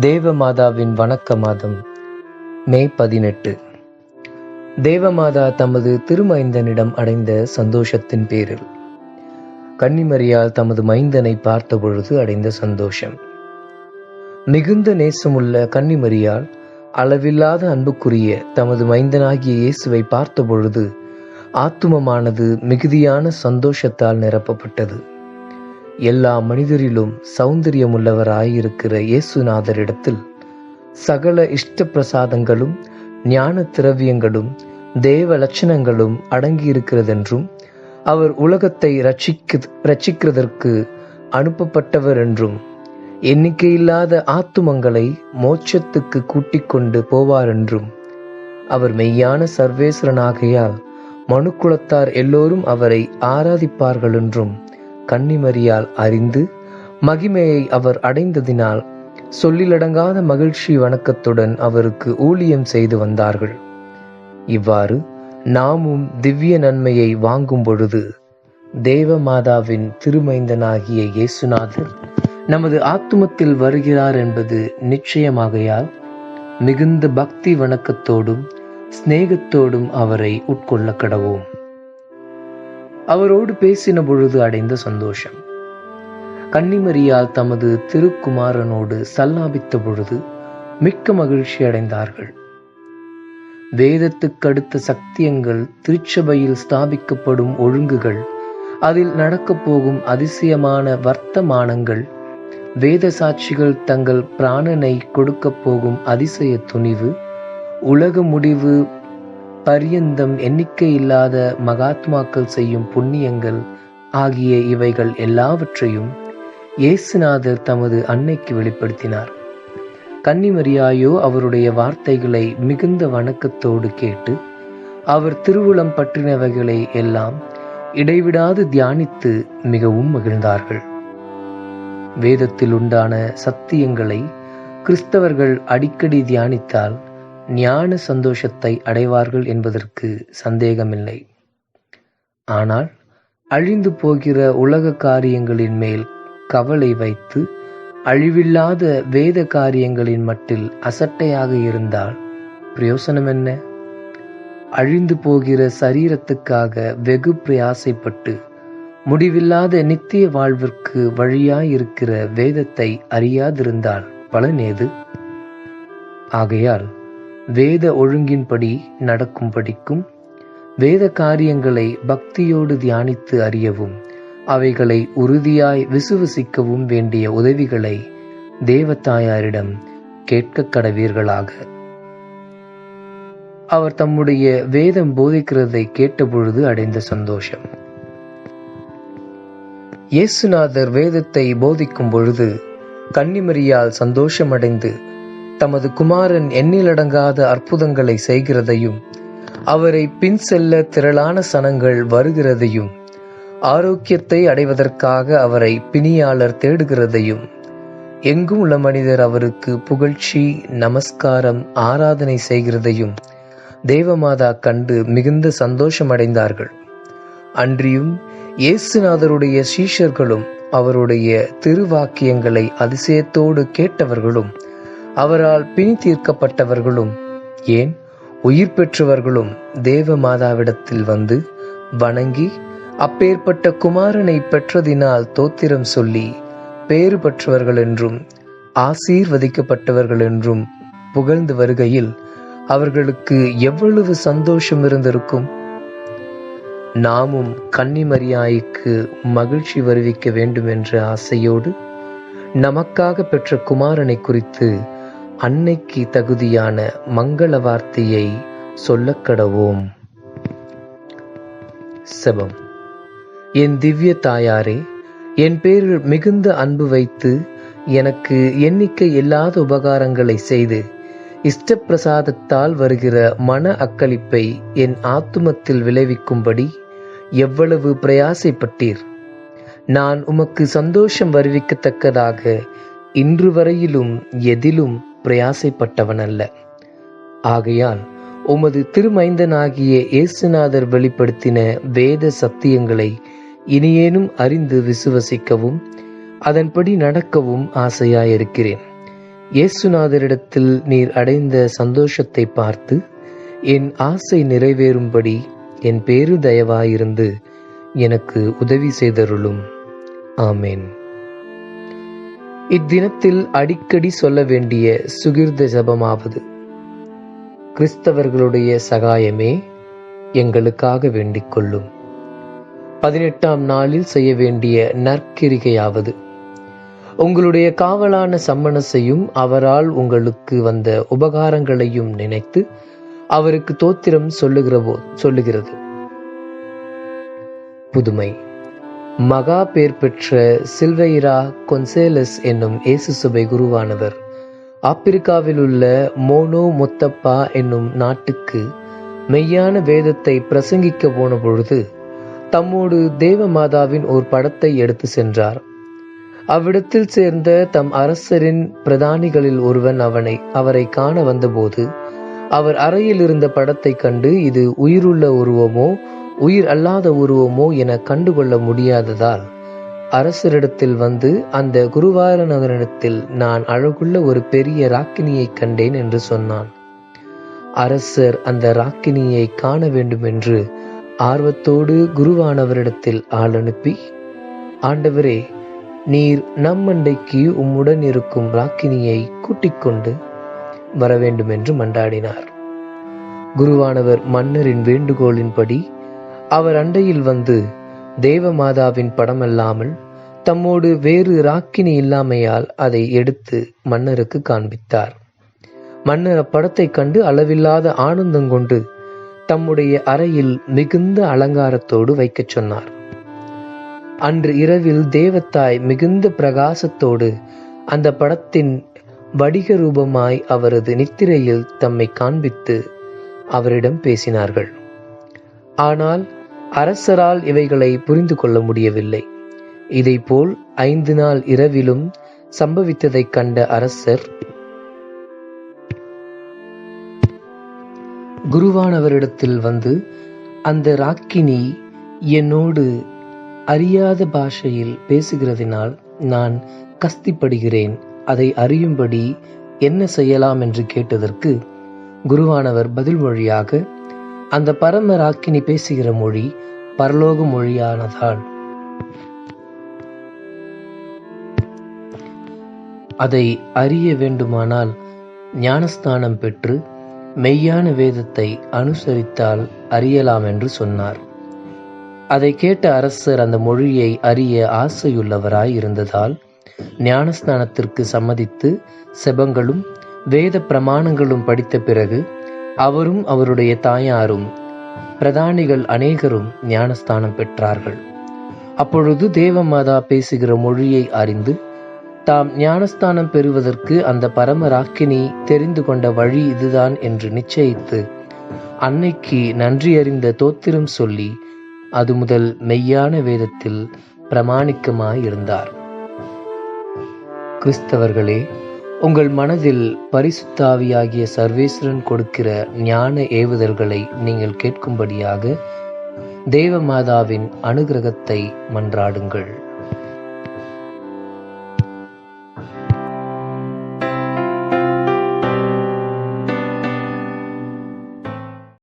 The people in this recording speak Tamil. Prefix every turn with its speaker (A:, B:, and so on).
A: தேவமாதாவின் வணக்க மாதம் மே பதினெட்டு. தேவமாதா தமது திருமைந்தனிடம் அடைந்த சந்தோஷத்தின் பேரில் கன்னிமரியால் தமது மைந்தனை பார்த்தபொழுது அடைந்த சந்தோஷம். மிகுந்த நேசமுள்ள கன்னிமரியால் அளவில்லாத அன்புக்குரிய தமது மைந்தனாகிய இயேசுவை பார்த்தபொழுது ஆத்துமமானது மிகுதியான சந்தோஷத்தால் நிரப்பப்பட்டது. எல்லா மனிதரிலும் சௌந்தரியமுள்ளவராயிருக்கிற இயேசுநாதரிடத்தில் சகல இஷ்ட பிரசாதங்களும் ஞான திரவியங்களும் தேவ லட்சணங்களும் அடங்கியிருக்கிறதென்றும் அவர் உலகத்தை ரட்சிக்க ரட்சிக்கிறதற்கு அனுப்பப்பட்டவர் என்றும் எண்ணிக்கையில்லாத ஆத்துமங்களை மோட்சத்துக்கு கூட்டிக் கொண்டு போவார் என்றும் அவர் மெய்யான சர்வேஸ்வரனாகையால் மனுக்குலத்தார் எல்லோரும் அவரை ஆராதிப்பார்கள் என்றும் கன்னிமரியால் அறிந்து மகிமையை அவர் அடைந்ததினால் சொல்லிலடங்காத மகிழ்ச்சி வணக்கத்துடன் அவருக்கு ஊழியம் செய்து வந்தார்கள். இவ்வாறு நாமும் திவ்ய நன்மையை வாங்கும் பொழுது தேவமாதாவின் திருமைந்தனாகிய இயேசுநாதர் நமது ஆத்துமத்தில் வருகிறார் என்பது நிச்சயமாகையால் மிகுந்த பக்தி வணக்கத்தோடும் சிநேகத்தோடும் அவரை உட்கொள்ள கடவோம். அவரோடு பேசின பொழுது அடைந்த சந்தோஷம். கன்னிமரியால் தமது திருக்குமாரனோடு சல்லாபித்த பொழுது மிக்க மகிழ்ச்சி அடைந்தார்கள். வேதத்துக்கடுத்த சத்தியங்கள் திருச்சபையில் ஸ்தாபிக்கப்படும் ஒழுங்குகள் அதில் நடக்கப் போகும் அதிசயமான வர்த்தமானங்கள் வேத சாட்சிகள் தங்கள் பிராணனை கொடுக்கப் போகும் அதிசய துணிவு உலக முடிவு பரியந்தம் எண்ணிக்கையில்லாத மகாத்மாக்கள் செய்யும் புண்ணியங்கள் ஆகிய இவைகள் எல்லாவற்றையும் இயேசுநாதர் தமது அன்னைக்கு வெளிப்படுத்தினார். கன்னிமரியாயோ அவருடைய வார்த்தைகளை மிகுந்த வணக்கத்தோடு கேட்டு அவர் திருவுளம் பற்றினவைகளை எல்லாம் இடைவிடாது தியானித்து மிகவும் மகிழ்ந்தார்கள். வேதத்தில் உண்டான சத்தியங்களை கிறிஸ்தவர்கள் அடிக்கடி தியானித்தால் ஞான சந்தோஷத்தை அடைவார்கள் என்பதற்கு சந்தேகமில்லை. ஆனால் அழிந்து போகிற உலக காரியங்களின் மேல் கவலை வைத்து அழிவில்லாத வேத காரியங்களின் மட்டில் அசட்டையாக இருந்தால் பிரயோசனம் என்ன? அழிந்து போகிற சரீரத்துக்காக வெகு பிரயாசைப்பட்டு முடிவில்லாத நித்திய வாழ்விற்கு வழியாயிருக்கிற வேதத்தை அறியாதிருந்தால் பலனேது ஆகையால் வேத ஒழுங்கின்படி நடக்கும்படிக்கும் வேத காரியங்களை பக்தியோடு தியானித்து அறியவும் அவைகளை உறுதியாய் விசுவசிக்கவும் வேண்டிய உதவிகளை தேவத்தாயாரிடம் கேட்க கடவீர்களாக. அவர் தம்முடைய வேதம் போதிக்கிறதை கேட்டபொழுது அடைந்த சந்தோஷம். இயேசுநாதர் வேதத்தை போதிக்கும் பொழுது கன்னிமரியால் சந்தோஷமடைந்து தமது குமாரன் எண்ணிலடங்காத அற்புதங்களை செய்கிறதையும் அவரை பின் செல்ல திரளான சனங்கள் வருகிறதையும் ஆரோக்கியத்தை அடைவதற்காக அவரை பிணியாளர் தேடுகிறதையும் எங்கும் உள்ள மனிதர் அவருக்கு புகழ்ச்சி நமஸ்காரம் ஆராதனை செய்கிறதையும் தேவமாதா கண்டு மிகுந்த சந்தோஷமடைந்தார்கள். அன்றியும் இயேசுநாதருடைய சீஷர்களும் அவருடைய திருவாக்கியங்களை அதிசயத்தோடு கேட்டவர்களும் அவரால் பிணி தீர்க்கப்பட்டவர்களும் ஏன்? உயிர் பெற்றவர்களும் தேவ மாதாவிடத்தில் வந்து வணங்கி அப்பேற்பட்ட குமாரனை பெற்றதினால் தோத்திரம் சொல்லி பேறு பெற்றவர்கள் என்றும் ஆசீர்வதிக்கப்பட்டவர்கள் என்றும் புகழ்ந்து வருகையில் அவர்களுக்கு எவ்வளவு சந்தோஷம் இருந்திருக்கும்? நாமும் கன்னிமரியாய்க்கு மகிழ்ச்சி வருவிக்க வேண்டும் என்ற ஆசையோடு நமக்காக பெற்ற குமாரனை குறித்து அன்னைக்கு தகுதியான மங்கள வார்த்தையை சொல்ல கடவோம். செபம். என் திவ்ய தாயாரே என் பேரில் மிகுந்த அன்பு வைத்து எனக்கு எண்ணிக்கை இல்லாத உபகாரங்களை செய்து இஷ்டப்பிரசாதத்தால் வருகிற மன அக்களிப்பை என் ஆத்துமத்தில் விளைவிக்கும்படி எவ்வளவு பிரயாசைப்பட்டீர். நான் உமக்கு சந்தோஷம் வருவிக்கத்தக்கதாக இன்று வரையிலும் எதிலும் பிரயாசைப்பட்டவன் அல்ல ஆகையால் உமது திருமைந்தனாகிய இயேசுநாதர் வெளிப்படுத்தின வேத சத்தியங்களை இனியேனும் அறிந்து விசுவசிக்கவும் அதன்படி நடக்கவும் ஆசையாயிருக்கிறேன். இயேசுநாதரிடத்தில் நீர் அடைந்த சந்தோஷத்தை பார்த்து என் ஆசை நிறைவேறும்படி என் பேரு தயவாயிருந்து எனக்கு உதவி செய்தருளும். ஆமேன். இத்தினத்தில் அடிக்கடி சொல்ல வேண்டிய சுகிர்த ஜபமாவது. கிறிஸ்தவர்களுடைய சகாயமே எங்களுக்காக வேண்டிக் கொள்ளும். பதினெட்டாம் நாளில் செய்ய வேண்டிய நற்கிரிகையாவது. உங்களுடைய காவலான சம்மனசையும் அவரால் உங்களுக்கு வந்த உபகாரங்களையும் நினைத்து அவருக்கு தோத்திரம் சொல்லுகிறவோ சொல்லுகிறது. புதுமை. மகா பேர் பெற்ற சில்வைரா கொன்சேலஸ் என்னும் இயேசு சபை குருவானவர். ஆப்பிரிக்காவில் உள்ள மோனோ மொத்தப்பா என்னும் நாட்டுக்கு மெய்யான வேதத்தை பிரசங்கிக்க போன பொழுது தம்மோடு தேவ மாதாவின் ஒரு படத்தை எடுத்து சென்றார். அவ்விடத்தில் சேர்ந்த தம் அரசரின் பிரதானிகளில் ஒருவன் அவனை அவரை காண வந்தபோது அவர் அறையில் இருந்த படத்தை கண்டு இது உயிருள்ள உருவமோ உயிர் அல்லாத உருவமோ என கண்டுகொள்ள முடியாததால் அரசரிடத்தில் வந்து அந்த குருவாரநகரிடத்தில் நான் அழகுள்ள ஒரு பெரிய ராக்கினியை கண்டேன் என்று சொன்னான். அரசர் அந்த ராக்கினியை காண வேண்டும் என்று ஆர்வத்தோடு குருவானவரிடத்தில் ஆள் அனுப்பி ஆண்டவரே நீர் நம்மண்டைக்கு உம்முடன் இருக்கும் ராக்கினியை கூட்டிக் கொண்டு வர வேண்டும் என்று மன்றாடினார். குருவானவர் மன்னரின் வேண்டுகோளின்படி அவர் அண்டையில் வந்து தேவமாதாவின் படமல்லாமல் தம்மோடு வேறு ராக்கினி இல்லாமையால் அதை எடுத்து மன்னருக்கு காண்பித்தார். மன்னர் அப்படத்தை கண்டு அளவில்லாத ஆனந்தம் கொண்டு தம்முடைய அறையில் மிகுந்த அலங்காரத்தோடு வைக்கச் சொன்னார். அன்று இரவில் தேவத்தாய் மிகுந்த பிரகாசத்தோடு அந்த படத்தின் வடிக ரூபமாய் அவரது நித்திரையில் தம்மை காண்பித்து அவரிடம் பேசினார்கள். ஆனால் அரசரால் இவைகளை புரிந்து கொள்ள முடியவில்லை. இதைப்போல் ஐந்து நாள் இரவிலும் சம்பவித்ததைக் கண்ட அரசர் குருவானவரிடத்தில் வந்து அந்த ராக்கினி என்னோடு அறியாத பாஷையில் பேசுகிறதினால் நான் கஸ்திப்படுகிறேன். அதை அறியும்படி என்ன செய்யலாம்? என்று கேட்டதற்கு குருவானவர் பதில் மொழியாக அந்த பரம ராக்கினி பேசுகிற மொழி பரலோக மொழியானதால். அதை அறிய வேண்டுமானால் ஞானஸ்தானம் பெற்று மெய்யான வேதத்தை அனுசரித்தால் அறியலாம் என்று சொன்னார். அதை கேட்ட அரசர் அந்த மொழியை அறிய ஆசையுள்ளவராய் இருந்ததால் ஞானஸ்தானத்திற்கு சம்மதித்து செபங்களும் வேத பிரமாணங்களும் படித்த பிறகு அவரும் அவருடைய தாயாரும் பிரதானிகள் அநேகரும் ஞானஸ்தானம் பெற்றார்கள். அப்பொழுது தேவமாதா பேசுகிற மொழியை அறிந்து தாம் ஞானஸ்தானம் பெறுவதற்கு அந்த பரம ராக்கினி தெரிந்து கொண்ட வழி இதுதான் என்று நிச்சயித்து அன்னைக்கு நன்றி அறிந்த தோத்திரம் சொல்லி அது முதல் மெய்யான வேதத்தில் பிரமாணிக்கமாயிருந்தார். கிறிஸ்தவர்களே உங்கள் மனதில் பரிசுத்தாவியாகிய சர்வேஸ்வரன் கொடுக்கிற ஞான ஏவுதல்களை நீங்கள் கேட்கும்படியாக தேவமாதாவின் அனுகிரகத்தை மன்றாடுங்கள்.